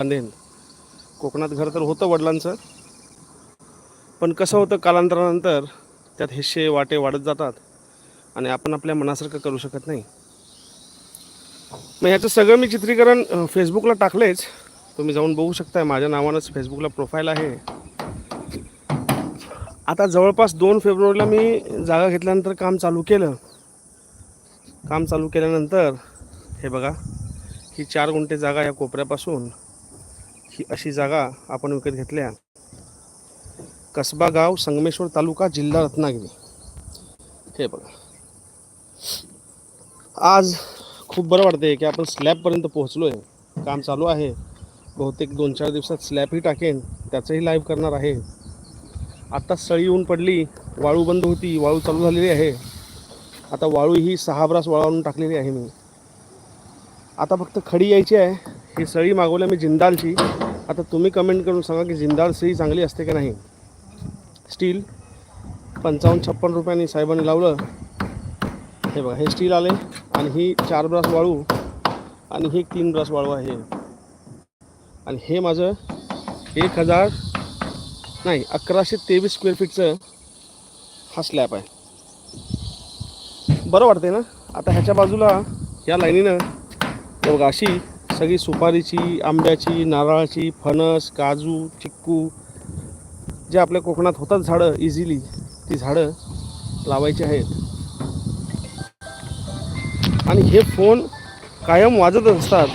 बांधेन कोकणात घर तर होतं वडिलांचं. पण कसं होतं कालांतरानंतर त्यात हिस्से वाटे वाढत जातात आणि आपण आपल्या मनासारखं करू शकत नाही. मग ह्याचं सगळं मी चित्रीकरण फेसबुकला टाकलेच. तुम्ही जाऊन बघू शकताय माझ्या नावानंच फेसबुकला प्रोफाईल आहे. आता जवळपास दोन फेब्रुवारीला मी जागा घेतल्यानंतर काम चालू केलं. काम चालू केल्यानंतर हे बघा ही चार गुंठे जागा या कोपऱ्यापासून ही अशी जागा आपण विकत घेतल्या. कसबा गाव संगमेश्वर तालुका जिल्हा रत्नागिरी. हे बघा. आज खूप बरं वाटते की आपण स्लॅबपर्यंत पोहोचलो आहे काम चालू आहे. बहुतेक दोन चार दिवसात स्लॅबही टाकेन. त्याचंही लाईव्ह करणार आहे. आत्ता सळी येऊन पडली वाळू बंद होती वाळू चालू झालेली आहे. आता वाळू ही सहा ब्रास वाळवून टाकलेली आहे मी. आता फक्त खडी यायची आहे. ही सळी मागवल्या मी जिंदालची. आता तुम्ही कमेंट करून सांगा की जिंदाळ स्त्री चांगली असते की नाही? स्टील पंचावन्न छप्पन रुपयांनी साहेबांनी लावलं. हे बघा हे स्टील आले आणि ही चार ब्रास वाळू आणि ही तीन ब्रास वाळू आहे. आणि हे माझं एक हजार नाही अकराशे तेवीस स्क्वेअर फीटचं हा स्लॅब आहे. बरं वाटते ना? आता ह्याच्या बाजूला या लाईनीनं बघा अशी सगळी सुपारीची आंब्याची नारळाची फणस काजू चिक्कू जे आपल्या कोकणात होतात झाडं इझिली ती झाडं लावायची आहेत. आणि हे फोन कायम वाजत असतात.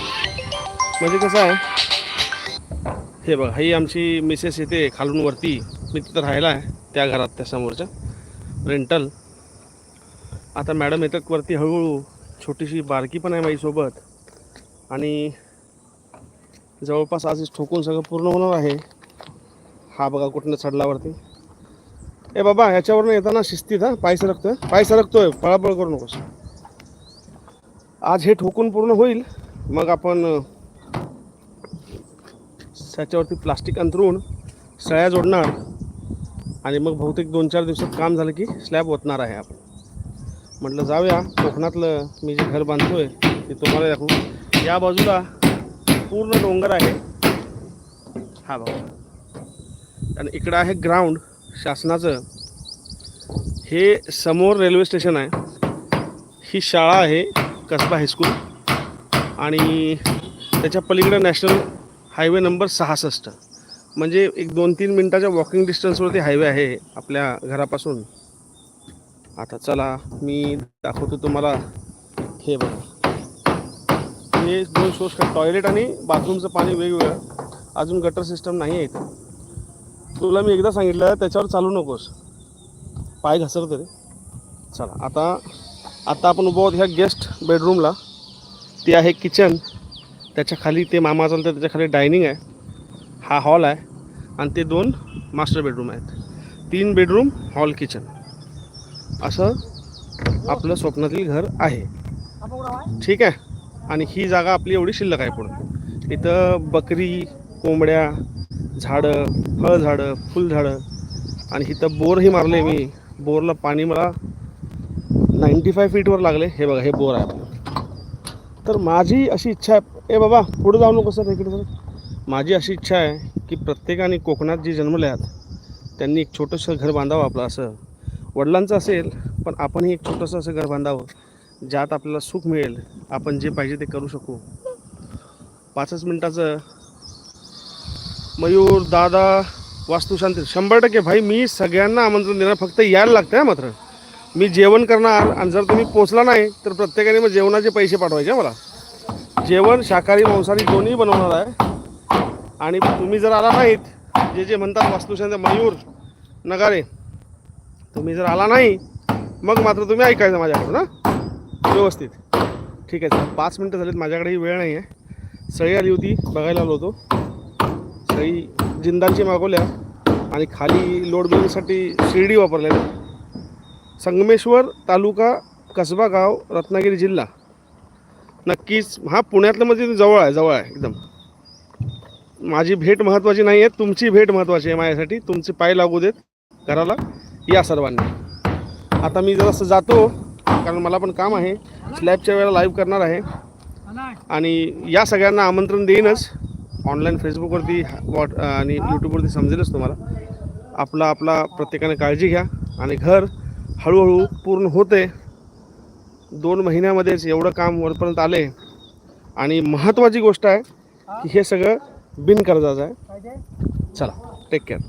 म्हणजे कसं आहे हे बघा ही आमची मिसेस येते खालून वरती मी तिथं राहायला आहे त्या घरात त्या समोरच्या रेंटल आता मॅडम येतात वरती हळूहळू छोटीशी बारकी पण आहे माझीसोबत आणि जवळपास आज ठोकून सगळं पूर्ण होणार आहे. हा बघा कुठनं चढलावरती ए बाबा ह्याच्यावरनं येताना शिस्तीत हा? पाय सरकतोय? पाय सरकतोय. पळापळ करू नकोस. आज हे ठोकून पूर्ण होईल. मग आपण त्याच्यावरती प्लास्टिक अंतरून सळ्या जोडणार आणि मग बहुतेक दोन चार दिवसात काम झालं की स्लॅब ओतणार आहे आपण. म्हटलं जाऊया कोकणातलं मी जे घर बांधतोय ते तुम्हाला दाखवू. या बाजूला पूर्ण डोंगर आहे. हा भाऊ आणि इकडं आहे ग्राउंड शासनाचं. हे समोर रेल्वे स्टेशन आहे. ही शाळा आहे कसबा हायस्कूल आणि त्याच्या पलीकडं नॅशनल हायवे नंबर सहासष्ट. म्हणजे एक दोन तीन मिनटाच्या वॉकिंग डिस्टन्सवरती हायवे आहे आपल्या घरापासून. आता चला मी दाखवतो तुम्हाला. हे बघा. हे दोन सोर्स का टॉयलेट आणि बाथरूमचं पाणी वेगवेगळं. अजून गटर सिस्टम नाही आहे इथं. तुला मी एकदा सांगितलं त्याच्यावर चालू नकोस. पाय घसरतो रे. चला आता आता आपण उभं आहोत ह्या गेस्ट बेडरूमला ते आहे किचन त्याच्याखाली ते मामा चालतं त्याच्याखाली डायनिंग आहे. हा हॉल आहे. आणि ते दोन मास्टर बेडरूम आहेत. तीन बेडरूम हॉल किचन असं आपलं स्वप्नातील घर आहे. ठीक आहे? आणि ही जागा आपली एवढी शिल्लक आहे पुढं इथं बकरी कोंबड्या झाडं फळझाडं फुलझाडं आणि इथं बोरही मारले मी. बोरला पाणी मला नाईंटी फाय फीटवर लागले हे बघा हे बोर आहे आपलं. तर माझी अशी इच्छा आहे. ए बाबा पुढे जाऊ नको सर इकडे सर माझी अशी इच्छा आहे की प्रत्येकाने कोकणात जे जन्मले आहेत त्यांनी एक छोटंसं घर बांधावं आपलं असं. वडिलांचं असेल पण आपणही एक छोटंसं असं घर बांधावं. ज्यात आपल्याला सुख मिळेल आपण जे पाहिजे ते करू शकू. पाचच मिनटाचं मयूर दादा वास्तुशांती. शंभर टक्के भाई मी सगळ्यांना आमंत्रण देणार. फक्त यायला लागतं मात्र. मी जेवण करणार आणि जर तुम्ही पोचला नाही तर प्रत्येकाने मग जेवणाचे पैसे पाठवायचे मला. जेवण शाकाहारी मांसाहारी दोन्ही बनवणार आहे. आणि तुम्ही जर आला नाहीत जे जे म्हणतात वास्तुशांत मयूर नगारे तुम्ही जर आला नाही मग मात्र तुम्ही ऐकायचं माझ्याकडून ना व्यवस्थित. ठीक आहे सर. पाच मिनटं झालीत माझ्याकडेही वेळ नाही आहे सळी आली होती बघायला आलो होतो. सळी जिंदालची मागवल्या आणि खाली लोड बिलिंगसाठी शिर्डी वापरलेल्या. संगमेश्वर तालुका कसबा गाव रत्नागिरी जिल्हा. नक्कीच हा पुण्यातलं म्हणजे जवळ आहे जवळ आहे एकदम. माझी भेट महत्त्वाची नाही आहे तुमची भेट महत्त्वाची आहे माझ्यासाठी. तुमचे पाय लागू देत घराला. या सर्वांनी. आता मी जरासं जातो. कारण मला पण काम आहे. स्लॅबच्या वेळेला लाईव्ह करणार आहे. आणि या सगळ्यांना आमंत्रण देईनच. ऑनलाईन फेसबुकवरती वॉट आणि यूट्यूबवरती समजेलच तुम्हाला. आपला आपला प्रत्येकाने काळजी घ्या. आणि घर हळूहळू पूर्ण होते. दोन महिन्यामध्येच एवढं काम वरपर्यंत आले. आणि महत्त्वाची गोष्ट आहे की हे सगळं बिनकर्जाचं आहे. चला टेक केअर